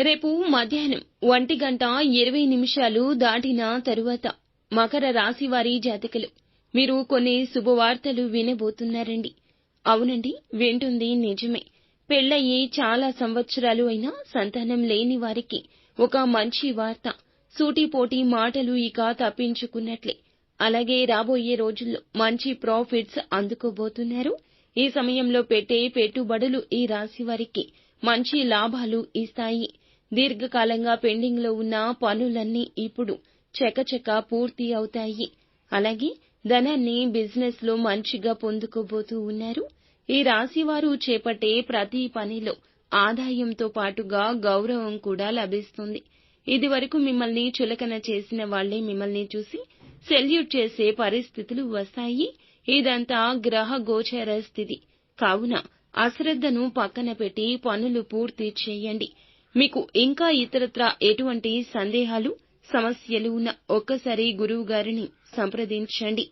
రేపు మధ్యాహ్నం ఒంటి గంట ఇరవై నిమిషాలు దాటిన తరువాత మకర రాశి వారి జాతకులు. మీరు కొన్ని శుభవార్తలు వినబోతున్నారండి. అవునండి వింటుంది నిజమే. పెళ్ళయి చాలా సంవత్సరాలు అయినా సంతానం లేని వారికి ఒక మంచి వార్త. సూటిపోటి మాటలు ఇక తప్పించుకున్నట్లే. అలాగే రాబోయే రోజుల్లో మంచి ప్రాఫిట్స్ అందుకోబోతున్నారు. ఈ సమయంలో పెట్టే పెట్టుబడులు ఈ రాశి వారికి మంచి లాభాలు ఇస్తాయి. దీర్ఘకాలంగా పెండింగ్లో ఉన్న పనులన్నీ ఇప్పుడు చకచక పూర్తి అవుతాయి. అలాగే ధనాన్ని బిజినెస్లో మంచిగా పొందుకోబోతూ ఉన్నారు. ఈ రాశి వారు చేపట్టే ప్రతి పనిలో ఆదాయంతో పాటుగా గౌరవం కూడా లభిస్తుంది. ఇది వరకు మిమ్మల్ని చులకన చేసిన వాళ్ళే మిమ్మల్ని చూసి సెల్యూట్ చేసే పరిస్థితులు వస్తాయి. ఇదంతా గ్రహ గోచర స్థితి. కావున అశ్రద్ధను పక్కన పెట్టి పనులు పూర్తి చేయండి. మీకు ఇంకా ఇతరత్రా ఎటువంటి సందేహాలు సమస్యలు ఉన్న ఒక్కసారి గురువు గారిని సంప్రదించండి.